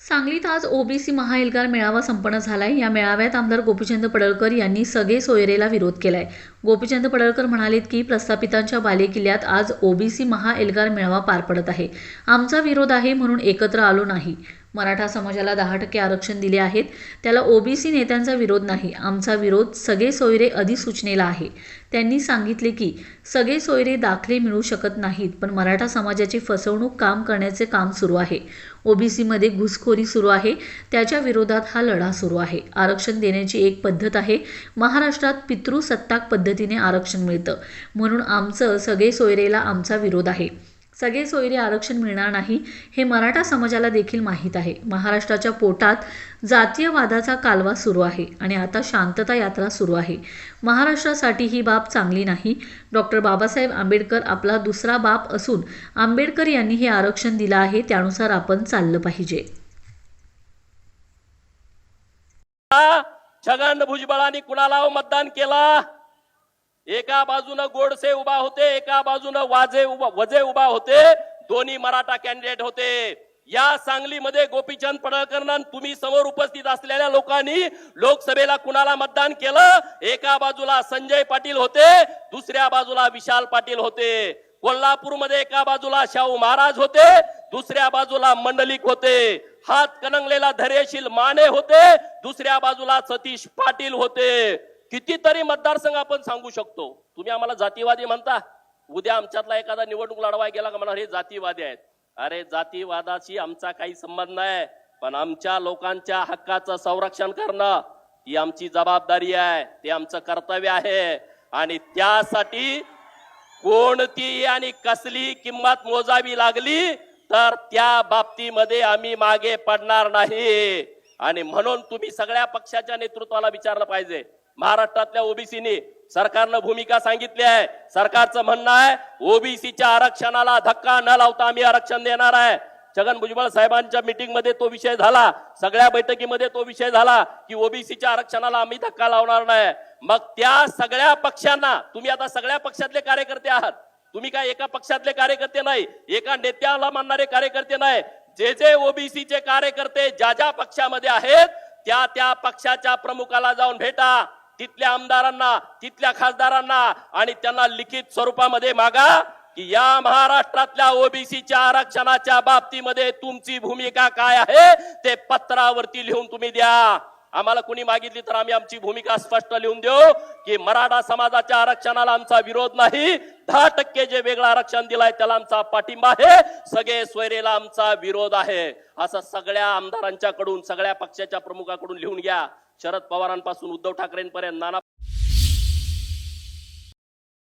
सांगलीत आज ओबीसी महाएल्गार मेळावा संपन्न झालाय. या मेळाव्यात आमदार गोपीचंद पडळकर यांनी सगळे सोयरेला विरोध केलाय. गोपीचंद पडळकर म्हणालेत की प्रस्थापितांच्या बालेकिल्ल्यात आज ओबीसी महाएल्गार मेळावा पार पडत आहे. आमचा विरोध आहे म्हणून एकत्र आलो नाही. मराठा समाजाला दहा टक्के आरक्षण दिले आहेत. त्याला ओबीसी नेत्यांचा विरोध नाही. आमचा विरोध सगळे सोयरे अधिसूचनेला आहे. त्यांनी सांगितले की सगळे सोयरे दाखले मिळू शकत नाहीत पण मराठा समाजाची फसवणूक काम करण्याचे काम सुरू आहे. ओबीसीमध्ये घुसखोरी सुरू आहे. त्याच्या विरोधात हा लढा सुरू आहे. आरक्षण देण्याची एक पद्धत आहे. महाराष्ट्रात पितृसत्ताक पद्धतीने आरक्षण मिळतं. म्हणून आमचं सगळे सोयरेला आमचा विरोध आहे. सगळे सोयरे आरक्षण मिळणार नाही हे मराठा समाजाला देखील माहीत आहे. महाराष्ट्राच्या पोटात जातीयवादाचा कालवा सुरू आहे आणि आता शांतता यात्रा सुरू आहे. महाराष्ट्रासाठी ही बाब चांगली नाही. डॉक्टर बाबासाहेब आंबेडकर आपला दुसरा बाप असून आंबेडकर यांनी हे आरक्षण दिलं आहे त्यानुसार आपण चाललं पाहिजे. छगन भुजबळांनी कुणाला मतदान केला? एका बाजूनं गोडसे उभा होते एका बाजूनं वाजे उभा वजे उभा होते दोन्ही मराठा कॅन्डिडेट होते. या सांगलीमध्ये गोपीचंद पडळकर तुम्ही समोर उपस्थित असलेल्या लोकांनी लोकसभेला कुणाला मतदान केलं? एका बाजूला संजय पाटील होते दुसऱ्या बाजूला विशाल पाटील होते. कोल्हापूरमध्ये एका बाजूला शाहू महाराज होते दुसऱ्या बाजूला मंडलिक होते. हात कणंगलेला धैर्यशील माने होते दुसऱ्या बाजूला सतीश पाटील होते. कितीतरी मतदारसंघ आपण सांगू शकतो. तुम्ही आम्हाला जातीवादी म्हणता. उद्या आमच्यातला एखादा निवडणूक लढवाय गेला का म्हणा हे जातीवादी आहेत. अरे जातीवादाशी आमचा काही संबंध नाही. पण आमच्या लोकांच्या हक्काचं संरक्षण करणं ही आमची जबाबदारी आहे. ते आमचं कर्तव्य आहे. आणि त्यासाठी कोणती आणि कसली किंमत मोजावी लागली तर त्या बाबतीमध्ये आम्ही मागे पडणार नाही. आणि म्हणून तुम्ही सगळ्या पक्षाच्या नेतृत्वाला विचारलं पाहिजे. महाराष्ट्रातल्या ओबीसीनी सरकारनं भूमिका सांगितली आहे. सरकारचं म्हणणं आहे ओबीसीच्या आरक्षणाला धक्का न लावता आम्ही आरक्षण देणार आहे. छगन भुजबळ साहेबांच्या मीटिंगमध्ये तो विषय झाला. सगळ्या बैठकीमध्ये तो विषय झाला की ओबीसीच्या आरक्षणाला आम्ही धक्का लावणार नाही. मग त्या सगळ्या पक्षांना तुम्ही आता सगळ्या पक्षातले कार्यकर्ते आहात. तुम्ही काय एका पक्षातले कार्यकर्ते नाही एका नेत्याला मानणारे कार्यकर्ते नाही. जे जे ओबीसीचे कार्यकर्ते ज्या ज्या पक्षामध्ये आहेत त्या त्या पक्षाच्या प्रमुखाला जाऊन भेटा. तिथल्या आमदारांना तिथल्या खासदारांना आणि त्यांना लिखित स्वरूपामध्ये मागा की या महाराष्ट्रातल्या ओबीसीच्या आरक्षणाच्या बाबतीमध्ये तुमची भूमिका काय आहे ते पत्रावरती लिहून तुम्ही द्या. आम्हाला कुणी मागितली तर आम्ही आमची भूमिका स्पष्ट लिहून देऊ की मराठा समाजाच्या आरक्षणाला आमचा विरोध नाही. दहा टक्के जे वेगळं आरक्षण दिलाय त्याला आमचा पाठिंबा आहे. सगळे सोयरेला आमचा विरोध आहे. असं सगळ्या आमदारांच्याकडून सगळ्या पक्षाच्या प्रमुखाकडून लिहून घ्या. शरद पवारांपासून उद्धव ठाकरेंपर्यंत. नाना